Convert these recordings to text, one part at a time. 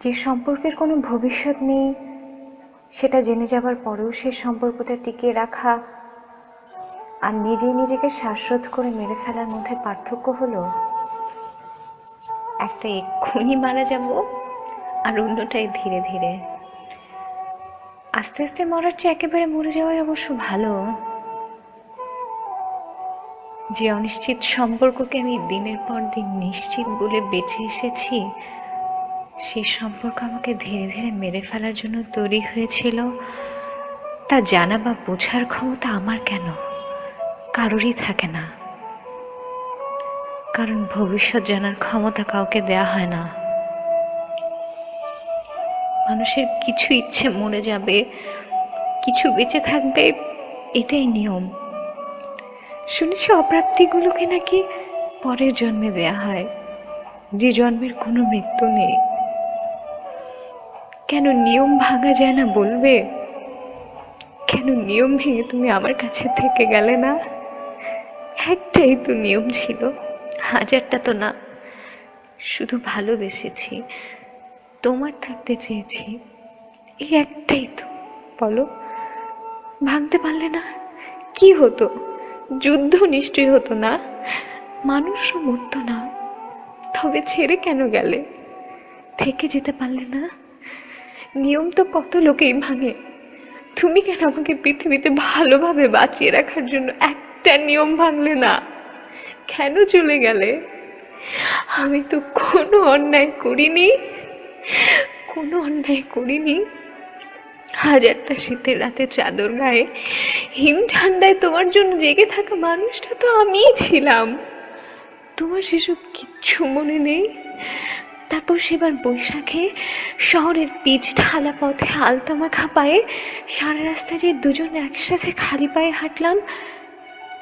যে সম্পর্কের কোনো ভবিষ্যৎ নেই, সেটা জেনে যাবার পরেও সে সম্পর্কটা টিকিয়ে রাখা আর নিজেই নিজেকে শ্বাসরোধ করে মেরে ফেলার মধ্যে পার্থক্য হলো, একটা এক্ষুনি মারা যাব আর অন্যটাই ধীরে ধীরে। আস্তে আস্তে মরার চেয়ে একেবারে মরে যাওয়াই অবশ্য ভালো। যে অনিশ্চিত সম্পর্ককে আমি দিনের পর দিন নিশ্চিত বলে বেঁচে এসেছি সেই সম্পর্ক আমাকে ধীরে ধীরে মেরে ফেলার জন্য তৈরি হয়েছিল। তা জানা বা বোঝার ক্ষমতা আমার কেন? কারোরই থাকে না। কারণ ভবিষ্যৎ জানার ক্ষমতা কাউকে দেয়া হয় না। মানুষের কিছু ইচ্ছে মরে যাবে, কিছু বেঁচে থাকবে, এটাই নিয়ম। শুনেছি অপ্রাপ্তিগুলোকে নাকি পরের জন্মে দেয়া হয়, যে জন্মের কোনো মৃত্যু নেই। কেন নিয়ম ভাঙা যায় না বলবে? কেন নিয়ম ভেঙে তুমি আমার কাছে থেকে গেলে না? একটাই তো নিয়ম ছিল, হাজারটা তো না। শুধু ভালোবেসেছি, তোমার থাকতে চেয়েছি, এই একটাই তো, বলো। ভাঙতে পারলে না? কি হতো? যুদ্ধ নিশ্চয়ই হতো না? মানুষও মরতো না, তবে ছেড়ে কেন গেলে? থেকে যেতে পারলে না? নিয়ম তো কত লোকেই ভাঙে। তুমি কেন আমাকে পৃথিবীতে ভালোভাবে বাঁচিয়ে রাখার জন্য একটা নিয়ম ভাঙলে না? কেন চলে গেলে? আমি তো কোনো অন্যায় করিনি। কোনো অন্যায় করিনি। হাজারটা শীতের রাতে চাদর গায়ে হিম ঠান্ডায় তোমার জন্য জেগে থাকা মানুষটা তো আমিই ছিলাম। তোমার সেসব কিচ্ছু মনে নেই? তারপর সেবার বৈশাখে শহরের পিচ ঢালা পথে আলতা মাখা পায়ে সারা রাস্তা যে দুজন একসাথে খালি পায়ে হাঁটলাম,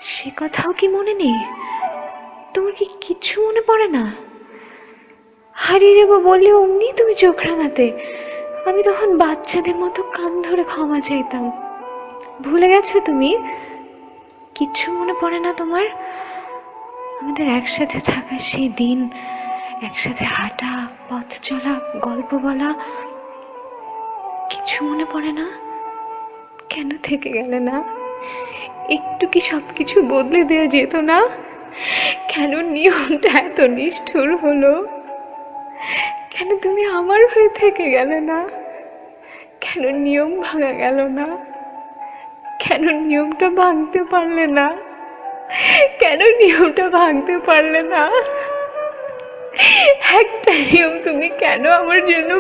সে কথাও কি মনে নেই? তোমার কি কিচ্ছু মনে পড়ে না? হারিয়ে যাব বললে অমনি তুমি চোখ রাঙাতে। আমি তখন বাচ্চাদের মতো কান ধরে ক্ষমা চাইতাম। ভুলে গেছো তুমি? কিচ্ছু মনে পড়ে না তোমার? আমাদের একসাথে থাকা সেই দিন একসাথে হাঁটা, পথ চলা, গল্প বলা, কিছু মনে পড়ে না? কেন থেকে গেলে না? একটু কি সব কিছু বদলে দেওয়া যেত না? কেন নিয়মটা এত নিষ্ঠুর হলো? কেন তুমি আমার হয়ে থেকে গেলে না? কেন নিয়ম ভাঙা গেল না? কেন নিয়মটা ভাঙতে পারলে না? কেন নিয়মটা ভাঙতে পারলে না? একটা নিয়ম তুমি কেন আমার জন্য